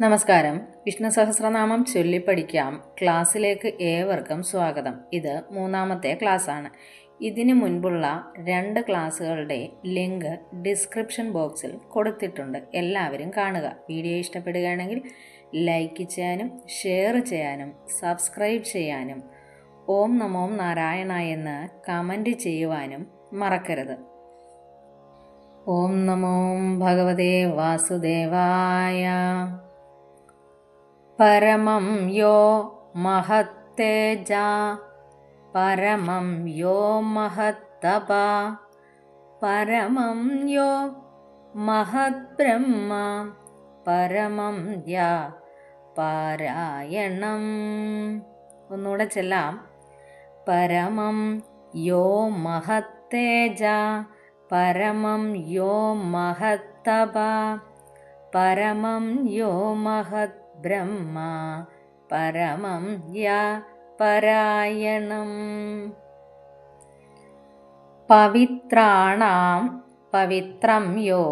നമസ്കാരം. വിഷ്ണു സഹസ്രനാമം ചൊല്ലിപ്പഠിക്കാം ക്ലാസ്സിലേക്ക് ഏവർക്കും സ്വാഗതം. ഇത് മൂന്നാമത്തെ ക്ലാസ്സാണ്. ഇതിനു മുൻപുള്ള രണ്ട് ക്ലാസ്സുകളുടെ ലിങ്ക് ഡിസ്ക്രിപ്ഷൻ ബോക്സിൽ കൊടുത്തിട്ടുണ്ട്. എല്ലാവരും കാണുക. വീഡിയോ ഇഷ്ടപ്പെടുകയാണെങ്കിൽ ലൈക്ക് ചെയ്യാനും ഷെയർ ചെയ്യാനും സബ്സ്ക്രൈബ് ചെയ്യാനും ഓം നമോം നാരായണ എന്ന് കമന്റ് ചെയ്യുവാനും മറക്കരുത്. ഓം നമോ ഭഗവതേ വാസുദേവായ परमं यो महत्तेजा परमं यो महत्तपा परमं यो महद्ब्रह्म പരമം യാ പാരായണം ഒന്നുകൂടെ ചെല്ലാം പരമം യോ മഹത്തേജ പരമം യോ മഹത്തപ പരമം യോ മഹത് ബ്രഹ്മ പരമം യാ പരായണം. പവിത്രാണാം പവിത്രം യോ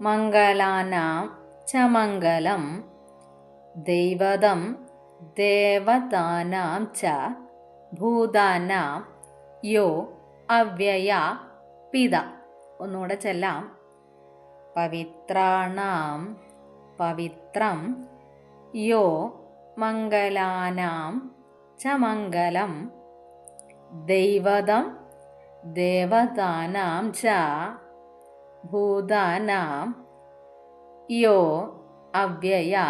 മംഗളാനാം ച മംഗളം ദൈവതം ദേവതാനാം ച ഭൂതാനാം യോ അവ്യയ പിത. ഒന്നുകൂടെ ചെല്ലാം. പവിത്രാണാം പവിത്രം यो मङ्गलानां च मङ्गलं। दैवतं देवतानां च भूतानां। यो अव्यया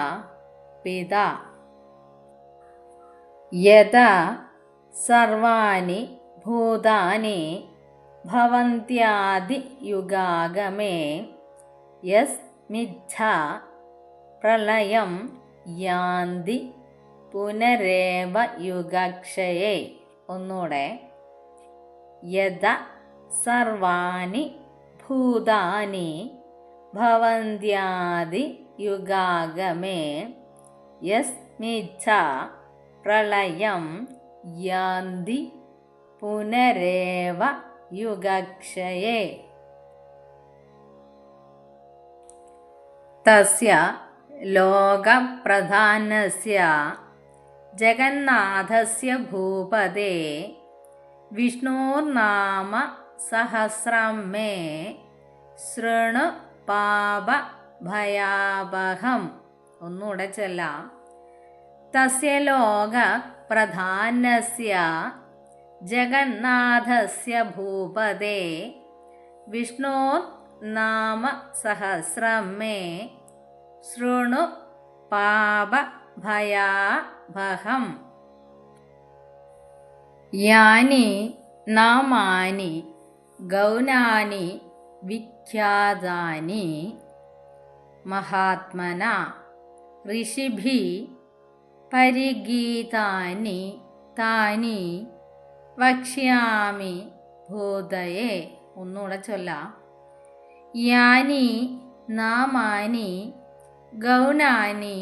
पिता। यदा सर्वाणि भूतानि भवन्त्यादियुगागमे यस्मिच्छा प्रलयं യാന്തി പുനരേവ യുഗക്ഷയെ. ഒന്നുകൂടെ യഥ സർവാണി ഭൂതാനി ഭവന്ത്യാദി യുഗാഗമേ. യസ്മിച്ഛ പ്രളയം യാന്തി പുനരേവ യുഗക്ഷയെ. തസ്യ ലോകപ്രധാനസ്യ ജഗന്നാഥസ്യ ഭൂപദേ വിഷ്ണോർനാമ സഹസ്രം മേ ശൃണു പാപഭയാവഹം ഒന്നുകൂടെ ചെല്ലാം. തസ്യ ലോകപ്രധാനസ്യ ജഗന്നാഥസ്യ ഭൂപദേ വിഷ്ണോർ നാമ സഹസ്രം മേ ശൃണു പാപഭയാഭഹം യാനി നാമാനി ഗൗനാനി വിഖ്യാതാനി മഹാത്മന ഋഷിഭി പരിഗീതാനി താനി വക്ഷ്യാമി ഭൂതയെ ഒന്നുകൂടെ ചൊല്ലാം. യാനി നാമാനി ഗൗണാനി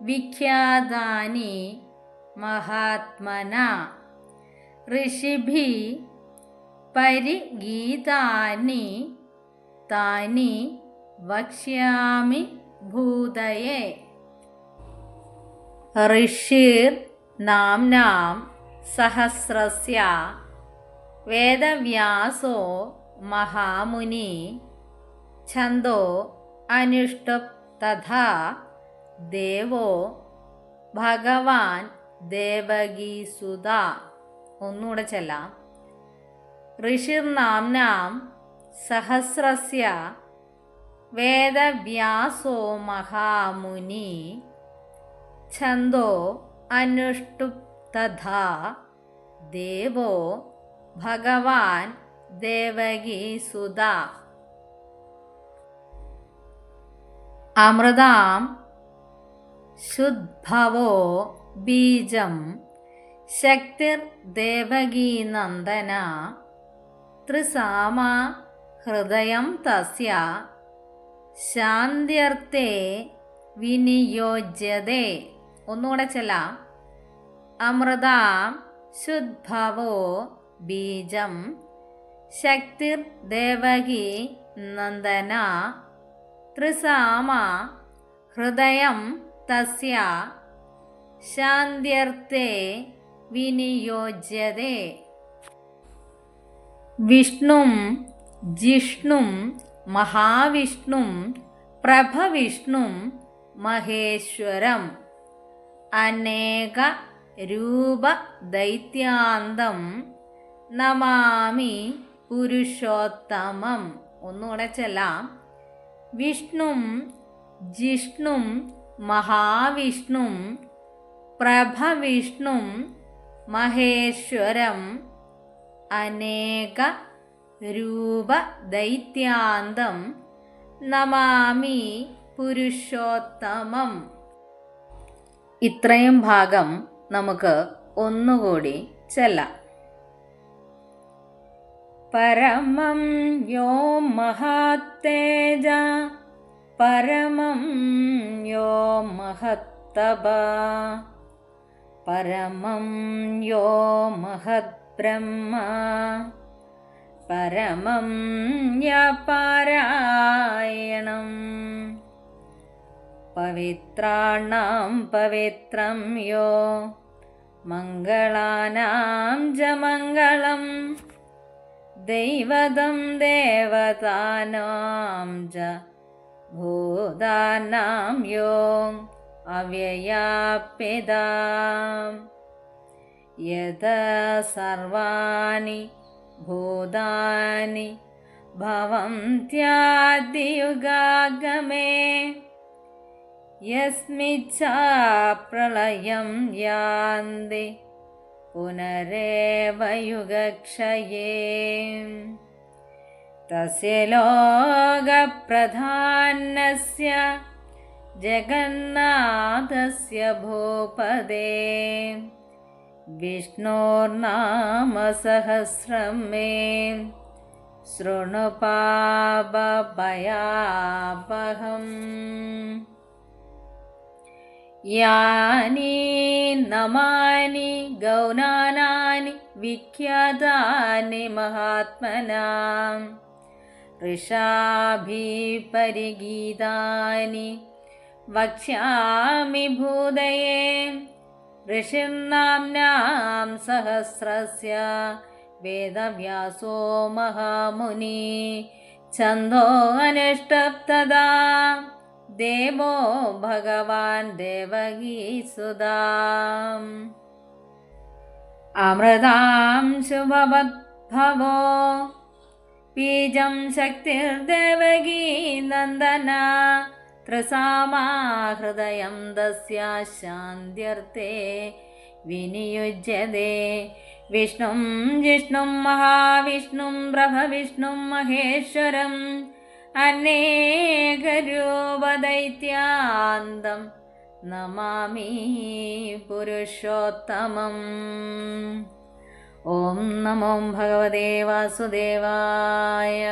വിഖ്യാതാനി മഹാത്മന. ഋഷിഭി പരിഗീതാനി താനി വക്ഷ്യാമി ഭൂതയെ. ഋഷിർ നാംനാം സഹസ്രസ്യ വേദവ്യാസോ മഹാമുനി ഛന്ദോ അനുഷ്ടുപ് തഥാ ദേവോ ഭഗവാൻ ദേവകീസുത ഒന്നുകൂടെ ചെല്ലാം. ഋഷിർനാംനാം സഹസ്രസ്യ വേദവ്യാസോ മഹാമുനി ഛന്ദോ അനുഷ്ടുപ് തഥാ ദേവോ ഭഗവാൻ ദേവകീസുത അമൃതാം ശുദ്ഭവോ ബീജം ശക്തിർ ദേവകീനന്ദന ത്രിസാമ ഹൃദയം തസ്യ ശാന്ത്യർത്ഥേ വിനിയോജ്യതേ. ഒന്നുകൂടെ ചെല്ലാം. അമൃതാം ശുദ്ഭവോ ബീജം ശക്തിർ ദേവകി നന്ദന ത്രിസാമ ഹൃദയം തസ്യ ശാന്ത്യർത്ഥേ വിനിയോജ്യതേ വിഷ്ണും ജിഷ്ണും മഹാവിഷ്ണും പ്രഭവിഷ്ണും മഹേശ്വരം അനേക രൂപ ദൈത്യാന്തം നമാമി പുരുഷോത്തമം ഒന്നുകൂടെ ചെല്ലാം. വിഷ്ണും ജിഷ്ണും മഹാവിഷ്ണും പ്രഭവിഷ്ണും മഹേശ്വരം അനേക രൂപ ദൈത്യാന്തം നമാമി പുരുഷോത്തമം. ഇത്രയും ഭാഗം നമുക്ക് ഒന്നുകൂടി ചെല്ലാം. परमं यो महत्तेजा परमं यो महत्तब। परमं यो महद्ब्रह्मा परमं यपारायणं पवित्राणां पवित्रं यो मङ्गलानां च मङ्गलम्। दैवतं देवतानां च भूतानां योऽ अव्ययापिदा यत सर्वाणि भूतानि भवन्त्यादियुगागमे यस्मिच्छा प्रलयं यान्ति। पुनरेवयुगक्षयेम् तस्य लोकप्रधानस्य जगन्नाथस्य भोपदे। विष्णोर्नामसहस्रं मे। शृणुपापयापहम् शृणुपापभयापहम् यानि नमानि गौनानानि विख्यातानि महात्मनां ऋषाभिपरिगीतानि वक्ष्यामि भूदये ऋषिर्नाम्नां सहस्रस्य वेदव्यासो महामुनि छन्दो अनिष्टप्तदा ദേവോ ഭഗവാൻ ദേവകീസുതാം അമൃതാം ശുഭവദ്ഭവോ ബീജം ശക്തിർദേവകീ നന്ദന ത്രസാമാ ഹൃദയം തസ്യാ ശാന്തിയർത്ഥേ വിനിയുജ്യതേ വിഷ്ണും ജിഷ്ണും മഹാവിഷ്ണും ബ്രഹ്മവിഷ്ണും മഹേശ്വരം അനേകരൂപദൈത്യാന്തം നമാമി പുരുഷോത്തമം. ഓം നമോ ഭഗവതേ വാസുദേവായ.